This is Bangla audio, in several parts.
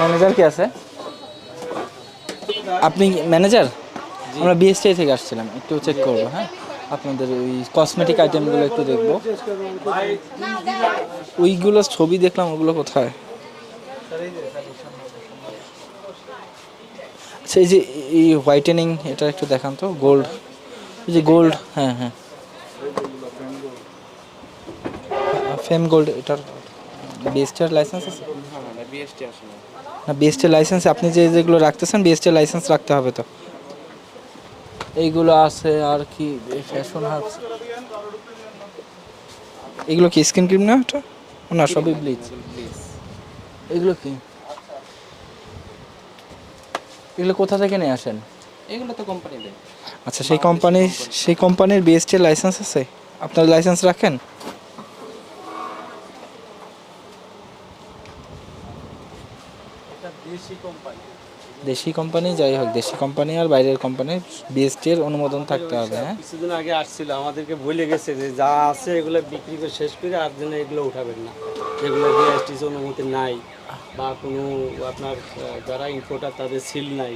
ম্যানেজার কে আছে? আপনি ম্যানেজার? আমরা বিএসটিআই থেকে আসছিলাম একটু চেক করব হ্যাঁ? আপনাদের ওই কসমেটিক আইটেমগুলো একটু দেখব। ওইগুলো ছবি দেখলাম ওগুলো কোথায়? আচ্ছা এই যে এই হোয়াইটেনিং এটা একটু দেখান তো গোল্ড এই যে গোল্ড হ্যাঁ হ্যাঁ। ফেম গোল্ড এটার বিএসটিআর লাইসেন্স আছে? না বিএসটি লাইসেন্স আপনি যে যেগুলো রাখতেছেন বিএসটি লাইসেন্স রাখতে হবে তো। এইগুলো আছে আর কি ফ্যাশন হার্বস এগুলো কি স্কিন ক্রিম না এটা? ও না সবই ব্লিচ এগুলো কি? এগুলো কোথা থেকে নিয়ে আসেন? এগুলো তো কোম্পানি দেয় আচ্ছা সেই কোম্পানি সেই কোম্পানির বিএসটি লাইসেন্স আছে? আপনার লাইসেন্স রাখেন? দেশি কোম্পানি যাই হোক দেশি কোম্পানি আর বাইরের কোম্পানি বিএসটি এর অনুমোদন থাকতে হবে হ্যাঁ? কিছুদিন আগে আসছিল আমাদেরকে বলে গেছে যে যা আছে এগুলো বিক্রি করে শেষ করে আর যেন এগুলো উঠাবেন না। যেগুলো বিএসটিস অনুমতি নাই বা কোনো আপনার যারা ইম্পোর্টার তাদের সিল নাই।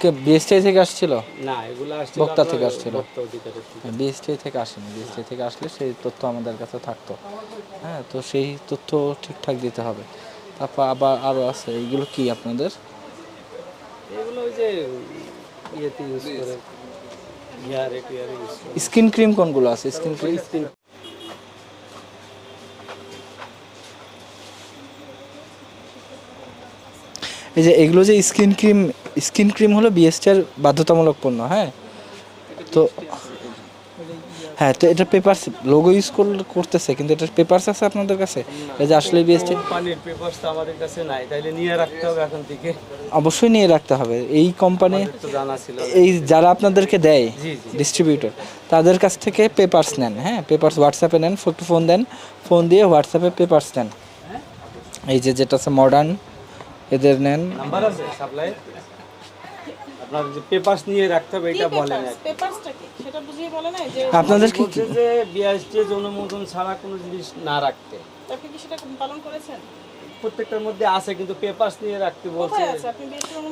কে বিএসটি থেকে আসছিল? না এগুলো আসছিল বক্তা থেকে আসছিল। বিএসটি থেকে। আসেনি। বিএসটি থেকে আসলে সেই তথ্য আমাদের কাছে থাকতো। হ্যাঁ তো সেই তথ্য ঠিকঠাক দিতে হবে। তারপর আবার আরও আছে এইগুলো কি আপনাদের? এগুলো ওই যে ইয়েতে ইউজ করে। স্কিন ক্রিম কোনগুলো আছে? Skin cream? স্কিন এই যে এগুলো যে স্কিন ক্রিম স্কিন ক্রিম হলো বিএসটির বাধ্যতামূলক পণ্য হ্যাঁ? তো হ্যাঁ তো এটা পেপারস লোগো ইউজ করতেছে কিন্তু এটার পেপারস আছে আপনাদের কাছে? এই যে আসলে বিএসটি কোম্পানির পেপারস তো আমাদের কাছে নাই তাইলে নিয়ে রাখতে হবে এখন থেকে। অবশ্যই নিয়ে রাখতে হবে। এই কোম্পানি এই যারা আপনাদেরকে দেয় ডিস্ট্রিবিউটর তাদের কাছ থেকে পেপারস নেন হ্যাঁ পেপারস হোয়াটসঅ্যাপে নেন ফোন দেন ফোন দিয়ে হোয়াটসঅ্যাপে পেপারস নেন। এই যে যেটা আছে মডার্ন এদের নেন। নাম্বার আছে সাপ্লাই আপনার যে পেপারস নিয়ে রাখতে হবে এটা বলেন আর কি। পেপারসটা কি? সেটা বুঝিয়ে বলে না যে আপনাদেরকে বলছে যে বিআইএসটিএস অনুমোদন ছাড়া কোনো জিনিস না রাখতে। আপনি কি সেটা পালন করেছেন? প্রত্যেকটার মধ্যে আছে কিন্তু পেপারস নিয়ে রাখতে বলছে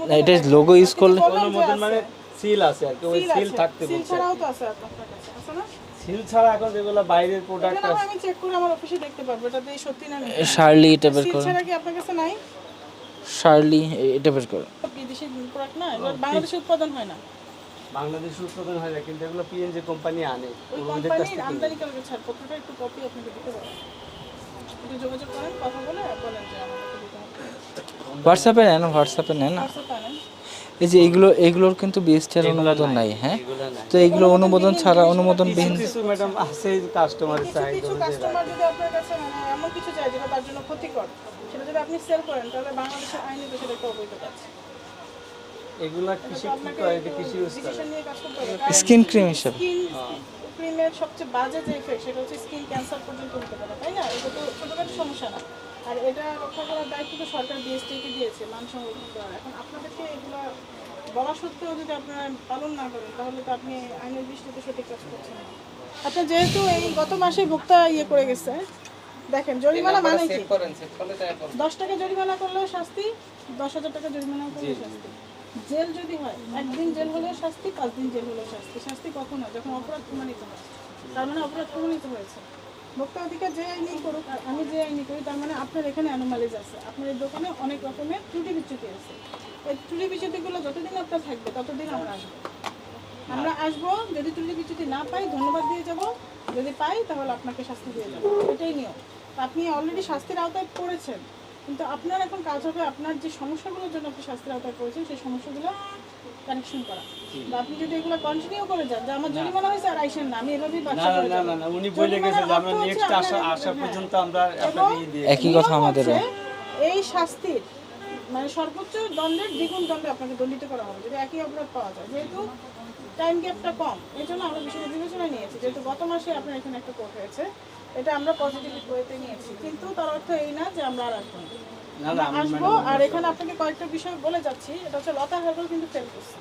না, এটা লোগো ইউজ করলে অনুমোদন মানে সিল আছে আর কি ওই সিল থাকতে সিল বলছে ছাড়াও তো আছে আপনার কাছে আছে না? সিল ছাড়া এখন যেগুলো বাইরের প্রোডাক্ট আছে আমি চেক করে আমার অফিসে দেখতে পারব এটা দিয়ে সত্যি না শার্লি এটা বের সিল করুন। ছাড়া কি আপনার কাছে নাই? শার্লি এটা বের করুন। বিদেশি প্রোডাক্ট না এগুলো বাংলাদেশে উৎপাদন হয় না। বাংলাদেশ উৎপাদন হয় না কিন্তু এগুলো পিএনজি কোম্পানি আনে। ওই কোম্পানির আমদানি করে ছাড়পত্রটা একটু কপি আপনাকে দিতে পারব। একটু যোগাযোগ করেন কথা বলে বলেন যে আমাকে দিতে হবে। হোয়াটসঅ্যাপে নেন হোয়াটসঅ্যাপে নেন। এই যে এগুলো এগুলোর কিন্তু বিএসটির অনুমোদন নাই হ্যাঁ? তো এগুলো অনুমোদন ছাড়া অনুমোদন বিহীন কিছু ম্যাডাম আছে কাস্টমারের কিছু কাস্টমার যদি আপনার কাছে মানে এমন কিছু চায় যেটা তার জন্য ক্ষতিকর সেটা যদি আপনি সেল করেন তাহলে বাংলাদেশের আইনে তো সেটা একটা অবৈধ কাজ এগুলা কৃষি করে এটা কৃষি ডিসিশন নিয়ে কাজ করতে হবে। স্কিন ক্রিম হিসেবে। ক্রিমের সবচেয়ে বাজে যে ইফেক্ট সেটা হচ্ছে স্কিন ক্যান্সার পর্যন্ত হতে পারে তাই না? এটা তো ছোটখাটো সমস্যা না। আর এটা রক্ষা করার দায়িত্ব তো সরকার বিএসটিকে দিয়েছে মান সংরক্ষণ করার এখন আপনাদেরকে এগুলো বলা সত্ত্বেও যদি আপনারা পালন না করেন তাহলে তো আপনি আইনের দৃষ্টিতে সঠিক কাজ করছেন না। আপনার যেহেতু এই গত মাসে ভোক্তা ইয়ে করে গেছে দেখেন জরিমানা মানে কি? দশ টাকা জরিমানা করলেও শাস্তি দশ হাজার টাকা জরিমানা করলেও শাস্তি। জেল যদি হয়, একদিন জেল হলেও শাস্তি পাঁচ দিন জেল হলেও শাস্তি। শাস্তি কখন হয়? যখন অপরাধ প্রমাণিত হয়। তার মানে অপরাধ প্রমাণিত হয়েছে। ভোক্তা অধিকার যে আইনি করুক, আমি যে আইনি করি, তার মানে আপনার এখানে অ্যানোমালিজ আছে। আপনার এই দোকানে অনেক রকমের ত্রুটি বিচ্যুতি আছে। এই ত্রুটি বিচ্যুতিগুলো যতদিন আপনার থাকবে, ততদিন আমরা আসব। আমরা আসব, যদি ত্রুটি বিচ্যুতি না পাই, ধন্যবাদ দিয়ে যাব। যদি পাই, তাহলে আপনাকে শাস্তি দিয়ে যাব। এটাই নিয়ম। আপনি অলরেডি শাস্তির আওতায় পড়েছেন। কিন্তু আপনার এখন কাজ হবে আপনার যে সমস্যাগুলোর জন্য আপনি শাস্তির আওতায় পড়েছেন সেই সমস্যাগুলো কানেকশন করা। বা আপনি যদি এগুলো কন্টিনিউ করে যান যে আমার জরিমানা হয়েছে আর আইসেন না আমি এভাবেই বাচ্চা না করে না না না উনি বলে গেছে যে আমরা নেক্সট আসা আসা পর্যন্ত আমরা আপনাকে দিয়ে একই কথা আমাদের এই শাস্তির মানে সর্বোচ্চ দণ্ডের দ্বিগুণ দণ্ডে আপনাকে দণ্ডিত করা হবে যদি একই অপরাধ পাওয়া যায়। যেহেতু টাইম গ্যাপটা কম এই জন্য আমরা বিষয়টা বিবেচনায় নিয়েছি। যেহেতু গত মাসে আপনার এখানে একটা কোর্ট হয়েছে এটা আমরা পজিটিভ ওয়েতে নিয়েছি। কিন্তু তার অর্থ এই না যে আমরা আর আসব না। না না আমরা আসব আর এখানে আপনাকে কয়েকটা বিষয় বলে যাচ্ছি। এটা হচ্ছে লতা হার্বাল কিন্তু ফেল করছে।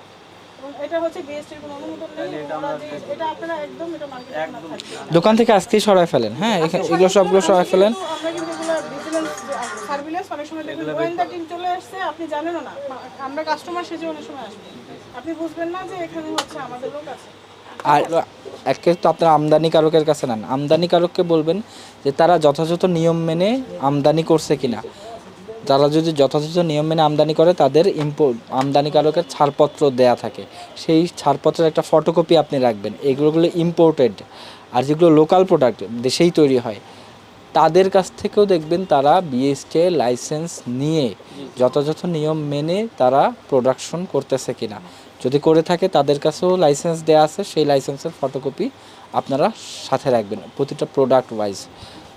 এটা হচ্ছে বিএসটির কোনো অনুমোদন নেই। এবং ওরা যে- এটা আপনারা একদম এটা মার্কেটে দোকান থেকে আজকেই সরাই ফেলেন। হ্যাঁ এখানে এগুলো সবগুলো সরাই ফেলেন। সার্ভিলেন্স অনেক সময় দেখবেন গোয়েন্দা টিম চলে আসছে আপনি জানেনও না। আমরা কাস্টমার সেজে অনেক সময় আসবে। আপনি বুঝবেন না যে এখানে হচ্ছে আমাদের লোক আছে। আর একে তো আপনারা আমদানিকারকের কাছে নেন। আমদানিকারককে বলবেন যে তারা যথাযথ নিয়ম মেনে আমদানি করছে কিনা। তারা যদি যথাযথ নিয়ম মেনে আমদানি করে, তাদের ইম্পো আমদানিকারকের ছাড়পত্র দেয়া থাকে। সেই ছাড়পত্রের একটা ফটোকপি আপনি রাখবেন। এগুলোগুলো ইম্পোর্টেড আর যেগুলো লোকাল প্রোডাক্ট দেশেই তৈরি হয়। তাদের কাছ থেকেও দেখবেন তারা বিএসটিআই লাইসেন্স নিয়ে যথাযথ নিয়ম মেনে তারা প্রোডাকশন করতেছে কিনা। যদি করে থাকে তাদের কাছেও লাইসেন্স দেওয়া আছে সেই লাইসেন্সের ফটোকপি আপনারা সাথে রাখবেন প্রতিটা প্রোডাক্ট ওয়াইজ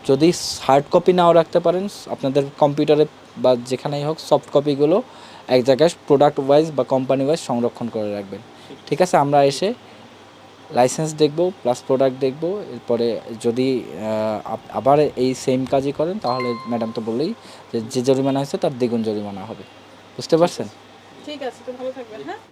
যদি হার্ড কপি নাও রাখতে পারেন আপনাদের কম্পিউটারে বা যেখানেই হোক সফট কপিগুলো এক জায়গায় প্রোডাক্ট ওয়াইজ বা কোম্পানি ওয়াইজ সংরক্ষণ করে রাখবেন। ঠিক আছে আমরা এসে লাইসেন্স দেখব প্লাস প্রোডাক্ট দেখব, এরপরে যদি আবার এই সেম কাজই করেন, তাহলে ম্যাডাম তো বললেই যে জরিমানা হয়েছে তার দ্বিগুণ জরিমানা হবে। বুঝতে পারছেন? ঠিক আছে, তো ভালো থাকবেন হ্যাঁ?